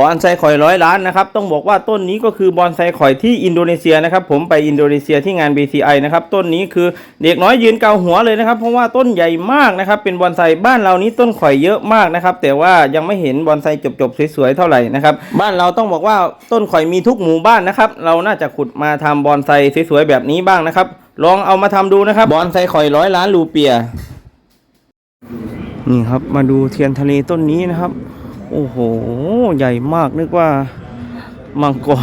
บอนไซข่อยร้อยล้านนะครับต้องบอกว่าต้นนี้ก็คือบอนไซข่อยที่อินโดนีเซียนะครับผมไปอินโดนีเซียที่งาน BCI นะครับต้นนี้คือเด็กน้อยยืนเกาหัวเลยนะครับเพราะว่าต้นใหญ่มากนะครับเป็นบอนไซบ้านเรานี้ต้นข่อยเยอะมากนะครับแต่ว่ายังไม่เห็นบอนไซจบๆสวยๆเท่าไหร่นะครับบ้านเราต้องบอกว่าต้นข่อยมีทุกหมู่บ้านนะครับเราน่าจะขุดมาทำบอนไซสวยๆแบบนี้บ้างนะครับลองเอามาทำดูนะครับบอนไซข่อยร้อยล้านรูเปียนี่ครับมาดูเทียนทะเลต้นนี้นะครับ โอ้โห ใหญ่มากนึกว่ามังกร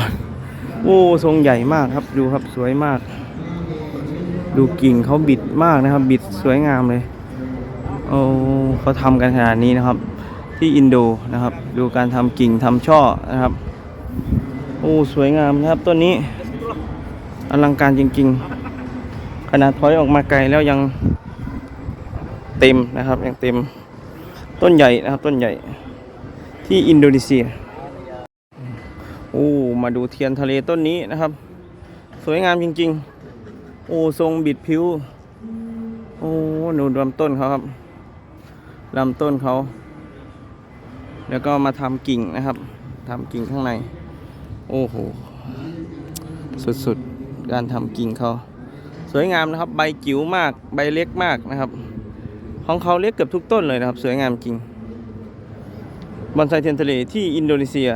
โอ้ ทรงใหญ่มากครับ ดูครับสวยมาก ดูกิ่งเขาบิดมากนะครับ บิดสวยงามเลย โอ้เขาทำกันขนาดนี้นะครับ ที่อินโดนะครับ ดูการทำกิ่งทำช่อนะครับ โอ้สวยงามนะครับต้นนี้ อลังการจริง ๆ ขนาดถอยออกมาไกลแล้วยังเต็มนะครับ ยังเต็มต้นใหญ่นะครับ ต้นใหญ่ ที่อินโดนีเซีย โอ้ มาดูเทียนทะเลต้นนี้นะครับ สวยงามจริง ๆ โอ้ทรงบิดผิว โอ้หนูลำต้นเขาครับลำต้นเขา แล้วก็มาทำกิ่งนะครับทำกิ่งข้างใน โอ้โห สุดๆ การทำกิ่งเขาสวยงามนะครับ ใบจิ๋วมาก ใบเล็กมากนะครับ ของเขาเล็กเกือบทุกต้นเลยนะครับ สวยงามจริง บอนไซเทียนทะเลที่อินโดนีเซีย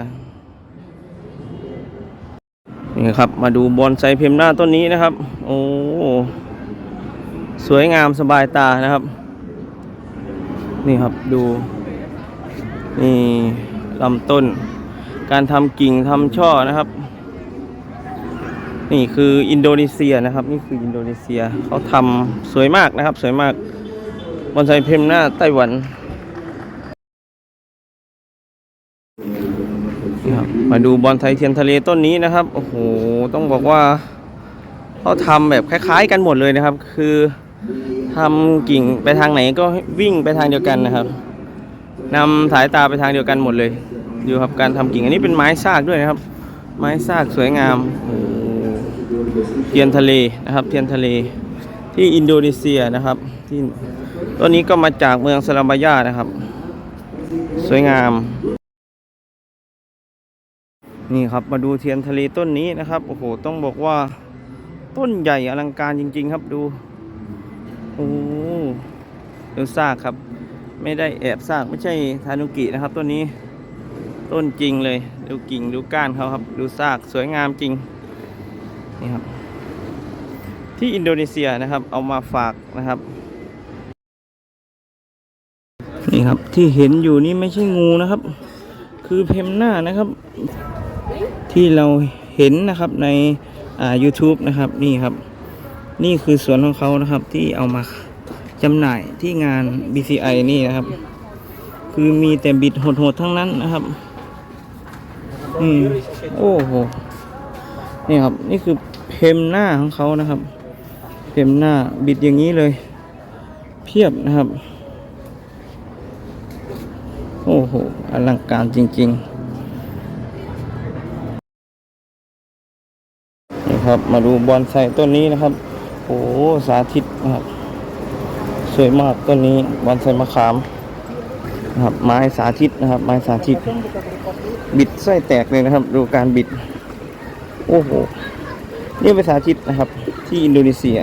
นี่ครับ มาดูบอนไซเพมหน้าต้นนี้นะครับ โอ้สวยงามสบายตานะครับ นี่ครับดูนี่ลำต้น การทำกิ่งทำช่อนะครับ นี่คืออินโดนีเซียนะครับ นี่คืออินโดนีเซียเขาทำสวยมากนะครับ สวยมากบอนไซเพมหน้าไต้หวัน นี่ครับ มาดูบอลไทยเทียนทะเลต้นนี้นะครับ โอ้โห ต้องบอกว่าเขาทำแบบคล้ายๆกันหมดเลยนะครับ คือทำกิ่งไปทางไหนก็วิ่งไปทางเดียวกันนะครับนำสายตาไปทางเดียวกันหมดเลย ดูครับการทำกิ่งอันนี้เป็นไม้ซากด้วยนะครับ ไม้ซากสวยงามโอ้โหเทียนทะเลนะครับ เทียนทะเลที่อินโดนีเซียนะครับ ที่ต้นนี้ก็มาจากเมืองสลาบายานะครับ สวยงาม นี่ครับมาดูเทียนทะเลต้นนี้นะครับโอ้โหต้องบอกว่าต้นใหญ่อลังการจริง ๆ ครับดูโอ้ดูซากครับ ไม่ได้แอบซากไม่ใช่ทานุกินะครับต้นนี้ต้นจริงเลย ดูกิ่งดูก้านเขาครับ ดูซากสวยงามจริงนี่ครับ ที่อินโดนีเซียนะครับ เอามาฝากนะครับนี่ครับที่เห็นอยู่นี่ไม่ใช่งูนะครับ คือเพมหน้านะครับ ที่เราเห็นนะครับในอ่า YouTube นะครับนี่ครับ นี่คือสวนของเขานะครับที่เอามาจำหน่ายที่งาน BCI นี่นะครับ คือมีแต่บิดโหดๆทั้งนั้นนะครับนี่โอ้โหนี่ครับ นี่คือเพมหน้าของเขานะครับ เพมหน้าบิดอย่างนี้เลย เพียบนะครับ โอ้โหอลังการจริง ๆ นะครับ มาดูบอนไซต้นนี้นะครับโอ้สาธิตนะครับ สวยมากต้นนี้บอนไซมะขามนะครับ ไม้สาธิตนะครับ ไม้สาธิต บิดไส้แตกเลยนะครับ ดูการบิด โอ้โหนี่เป็นสาธิตนะครับ ที่อินโดนีเซีย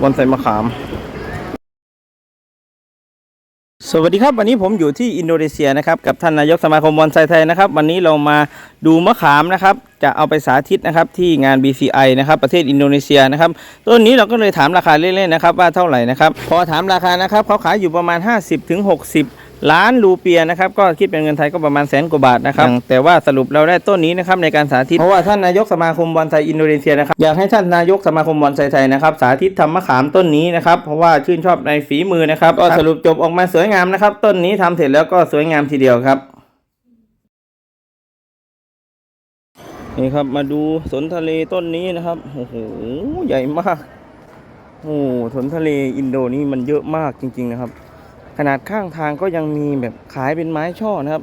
บอนไซมะขาม สวัสดีครับ วันนี้ผมอยู่ที่อินโดนีเซียนะครับกับท่านนายกสมาคมบอลไซไทยนะครับ วันนี้เรามาดูมะขามนะครับ จะเอาไปสาธิตนะครับที่งาน BCI นะครับประเทศอินโดนีเซียนะครับต้นนี้เราก็เลยถามราคาเล่นๆนะครับว่าเท่าไหร่นะครับ พอถามราคานะครับเขาขายอยู่ประมาณ 50ถึง60 ล้านรูเปียนะครับก็คิดเป็นเงินไทยก็ประมาณแสนกว่าบาทนะครับแต่ว่าสรุปเราได้ต้นนี้นะครับในการสาธิตเพราะว่าท่านนายกสมาคมบอนไซอินโดนีเซียนะครับอยากให้ท่านนายกสมาคมบอนไซไทยนะครับสาธิตทำมะขามต้นนี้นะครับเพราะว่าชื่นชอบในฝีมือนะครับก็สรุปจบออกมาสวยงามนะครับ ต้นนี้ทำเสร็จแล้วก็สวยงามทีเดียวครับนี่ครับมาดูสนทะเลต้นนี้นะครับโอ้โหใหญ่มากโอ้สนทะเลอินโดนี่มันเยอะมากจริง ๆนะครับ ขนาดข้างทางก็ยังมีแบบขายเป็นไม้ช่อนะครับ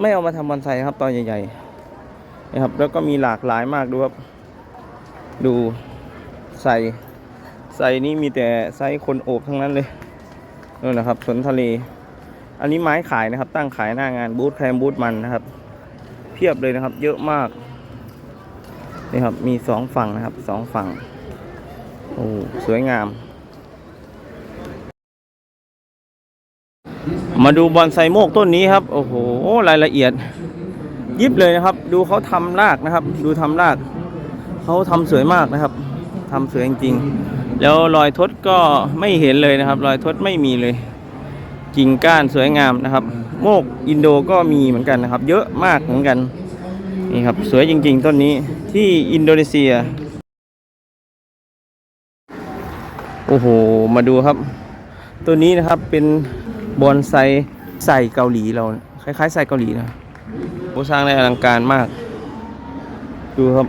ไม่เอามาทำบอนไซครับตอนใหญ่ๆนะครับ แล้วก็มีหลากหลายมากดูครับ ดูใส่ใส่นี่มีแต่ไซส์คนโอบทั้งนั้นเลยนู่นนะครับสนทะเล อันนี้ไม้ขายนะครับ ตั้งขายหน้างานบูธแคมบูธมันนะครับ เพียบเลยนะครับ เยอะมากนี่ครับมีสองฝั่งนะครับสองฝั่งโอ้สวยงาม มาดูบอนไซโมกต้นนี้ครับ โอ้โหรายละเอียด ยิบเลยนะครับ ดูเขาทำรากนะครับ ดูทำรากเขาทำสวยมากนะครับทำสวยจริงๆแล้วรอยทดก็ไม่เห็นเลยนะครับ รอยทดไม่มีเลย กิ่งก้านสวยงามนะครับ โมกอินโดก็มีเหมือนกันนะครับ เยอะมากเหมือนกันนี่ครับสวยจริง ๆ ต้นนี้ที่อินโดนีเซีย โอ้โห มาดูครับ ตัวนี้นะครับเป็น บอนไซใส่เกาหลีเรา คล้ายๆใส่เกาหลีนะโอ้สร้างได้อลังการมาก ดูครับ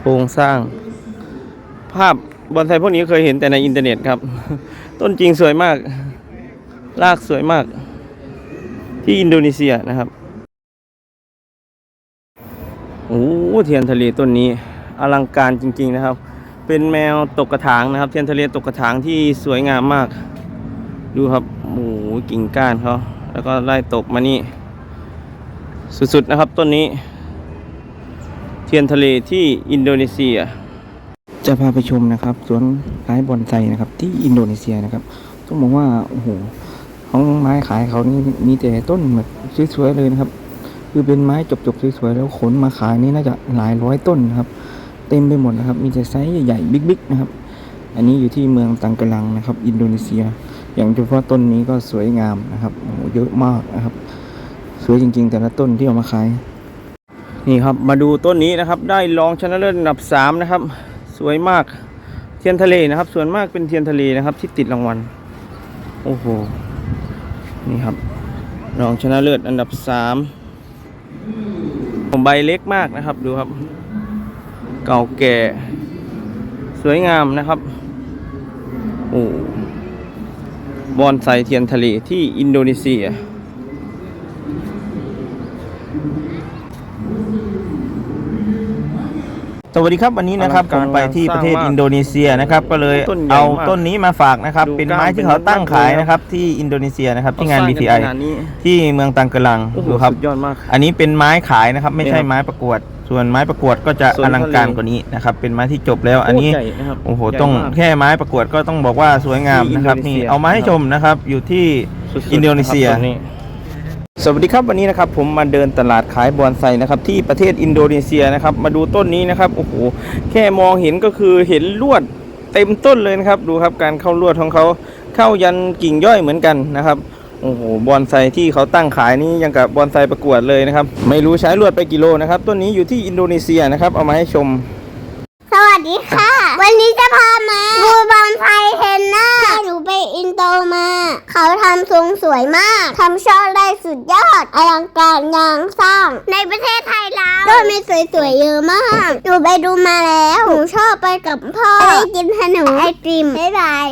โครงสร้าง ภาพบอนไซพวกนี้เคยเห็นแต่ในอินเทอร์เน็ตครับ ต้นจริงสวยมากรากสวยมาก ที่อินโดนีเซียนะครับโอ้เทียนทะเลต้นนี้ อลังการจริง ๆ นะครับ เป็นแมวตกกระถางนะครับ เทียนทะเลตกกระถางที่สวยงามมาก ดูครับโอ้โหกิ่งก้านเขาแล้วก็ไล่ตกมานี่ สุดๆนะครับต้นนี้ เทียนทะเลที่อินโดนีเซีย จะพาไปชมนะครับสวนขายบอนไซนะครับ ที่อินโดนีเซียนะครับ ต้องบอกว่าโอ้โหของไม้ขายเขานี่มีแต่ต้นแบบสวยๆเลยนะครับ คือเป็นไม้จบๆสวยๆแล้วขนมาขายนี่น่าจะหลายร้อยต้นนะครับ เต็มไปหมดนะครับ มีแต่ไซส์ใหญ่ๆบิ๊กๆนะครับ อันนี้อยู่ที่เมืองตังกะลังนะครับ อินโดนีเซีย อย่างเฉพาะต้นนี้ก็สวยงามนะครับโอ้โหเยอะมากนะครับ สวยจริงๆ แต่ละต้นที่เอามาขาย นี่ครับ มาดูต้นนี้นะครับ ได้รองชนะเลิศอันดับสามนะครับ สวยมาก เทียนทะเลนะครับ ส่วนมากเป็นเทียนทะเลนะครับ ที่ติดรางวัล โอ้โห นี่ครับ รองชนะเลิศอันดับสามใบเล็กมากนะครับ ดูครับ เก่าแก่ สวยงามนะครับ โอ้บอนไซเทียนทะเลที่อินโดนีเซีย สวัสดีครับวันนี้นะครับอลังการผมไปที่ประเทศสร้างมากอินโดนีเซียนะครับก็เลยต้นใหญ่เอามากต้นนี้มาฝากนะครับดูเป็นก้านไม้ที่เขาตั้งขายเป็นนะครับที่อินโดนีเซียนะครับที่งานเขสร้ BTI กัขนาดนี้ที่เมืองตังกะลังโอ้โหดูครับสุดยอดมากอันนี้เป็นไม้ขายนะครับไม่ใช่เนี่ยครับไม้ประกวด ส่วนไม้ประกวดก็จะส่วนอลังการทะเลกว่านี้นะครับเป็นไม้ที่จบแล้วอันนี้โคตรใหญ่นะครับโอ้โหใหญ่ต้องมากแค่ไม้ประกวดก็ต้องบอกว่าสวยงามที่นะครับอินโดนีนี่เซียเอามาให้ชมนะครับอยู่ที่สุดๆอินโดนีเซียะครับตรงนี้ สวัสดีครับวันนี้นะครับผมมาเดินตลาดขายบอนไซนะครับที่ประเทศอินโดนีเซียนะครับ มาดูต้นนี้นะครับโอ้โหแค่มองเห็นก็คือเห็นลวดเต็มต้นเลยนะครับ ดูครับการเข้าลวดของเขาเข้ายันกิ่งย่อยเหมือนกันนะครับโอ้โหบอนไซที่เขาตั้งขายนี่ยังกับบอนไซประกวดเลยนะครับ ไม่รู้ใช้ลวดไปกี่โลนะครับต้นนี้อยู่ที่อินโดนีเซียนะครับเอามาให้ชม สวัสดีค่ะ วันนี้จะพามาดูบอลไทยเทนน่าหนูไปอินโตม เขาทำทรงสวยมาก ทำช่อได้สุดยอด อลังการงานสร้าง ในประเทศไทยเราก็มีสวยๆเยอะมากหนูไปดูมาแล้ว หนูชอบไปกับพ่อไปกินขนมไอติมบ๊ายบาย